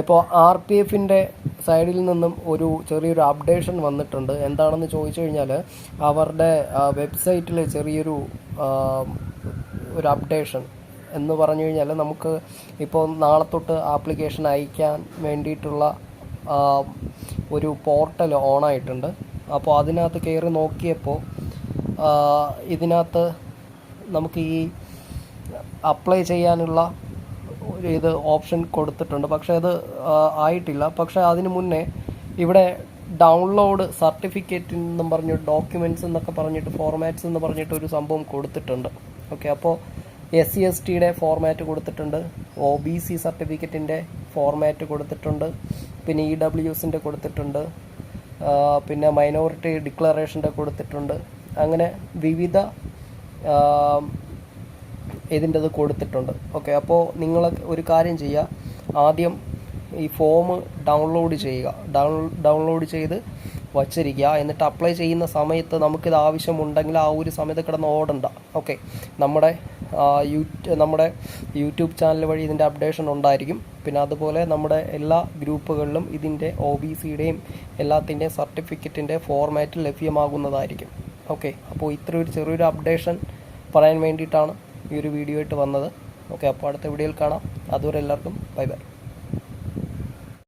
ഇപ്പോൾ R P എഫിന്റെ സൈഡിൽ നിന്നും ഒരു ചെറിയൊരു അപ്ഡേഷൻ വന്നിട്ടുണ്ട്. എന്താണെന്ന് ചോദിച്ചു കഴിഞ്ഞാൽ അവരുടെ വെബ്സൈറ്റിൽ ചെറിയൊരു ഒരു അപ്ഡേഷൻ എന്ന് പറഞ്ഞു കഴിഞ്ഞാൽ നമുക്ക് ഇപ്പോൾ നാളെ തൊട്ട് ആപ്ലിക്കേഷൻ അയക്കാൻ വേണ്ടിയിട്ടുള്ള ഒരു പോർട്ടൽ ഓണായിട്ടുണ്ട്. അപ്പോൾ അതിനകത്ത് കയറി നോക്കിയപ്പോൾ ഇതിനകത്ത് നമുക്ക് ഈ അപ്ലൈ ചെയ്യാനുള്ള ഇത് ഓപ്ഷൻ കൊടുത്തിട്ടുണ്ട്. പക്ഷേ അത് ആയിട്ടില്ല. പക്ഷേ അതിന് മുന്നേ ഇവിടെ ഡൗൺലോഡ് സർട്ടിഫിക്കറ്റ് എന്നും പറഞ്ഞു ഡോക്യുമെന്റ്സ് എന്നൊക്കെ പറഞ്ഞിട്ട് ഫോർമാറ്റ്സ് എന്ന് പറഞ്ഞിട്ട് ഒരു സംഭവം കൊടുത്തിട്ടുണ്ട്. ഓക്കെ അപ്പോൾ എസ് സി എസ് ടിയുടെ ഫോർമാറ്റ് കൊടുത്തിട്ടുണ്ട്. ഒ ബി സി സർട്ടിഫിക്കറ്റിന്റെ ഫോർമാറ്റ് കൊടുത്തിട്ടുണ്ട്. പിന്നെ ഇ ഡബ്ല്യു എസിന്റെ കൊടുത്തിട്ടുണ്ട്. പിന്നെ മൈനോറിറ്റി ഡിക്ലറേഷന്റെ കൊടുത്തിട്ടുണ്ട്. അങ്ങനെ വിവിധ ഇതിന്റെത് കൊടുത്തിട്ടുണ്ട്. ഓക്കെ അപ്പോൾ നിങ്ങൾ ഒരു കാര്യം ചെയ്യുക ആദ്യം ഈ ഫോം ഡൗൺലോഡ് ചെയ്യുക. ഡൗൺ ഡൗൺലോഡ് ചെയ്ത് വച്ചിരിക്കുക. എന്നിട്ട് അപ്ലൈ ചെയ്യുന്ന സമയത്ത് നമുക്കിത് ആവശ്യമുണ്ടെങ്കിൽ ആ ഒരു സമയത്ത് കിടന്ന് ഓടണ്ട. ഓക്കെ നമ്മുടെ ആ, യൂട്യൂ നമ്മുടെ യൂട്യൂബ് ചാനൽ വഴി ഇതിന്റെ അപ്ഡേഷൻ ഉണ്ടായിരിക്കും. പിന്നെ അതുപോലെ നമ്മുടെ എല്ലാ ഗ്രൂപ്പുകളിലും ഇതിന്റെ ഒ ബി സിയുടെയും എല്ലാത്തിന്റെയും സർട്ടിഫിക്കറ്റിന്റെ ഫോർമാറ്റ് ലഭ്യമാകുന്നതായിരിക്കും. ഓക്കെ അപ്പോൾ ഇത്ര ഒരു ചെറിയൊരു അപ്ഡേഷൻ പറയാൻ വേണ്ടിയിട്ടാണ്. ഈ ഒരു വീഡിയോ ആയിട്ട് വന്നത്. ഓക്കെ അപ്പോൾ അടുത്ത വീഡിയോയിൽ കാണാം. അതുവരെ എല്ലാവർക്കും ബൈ ബൈ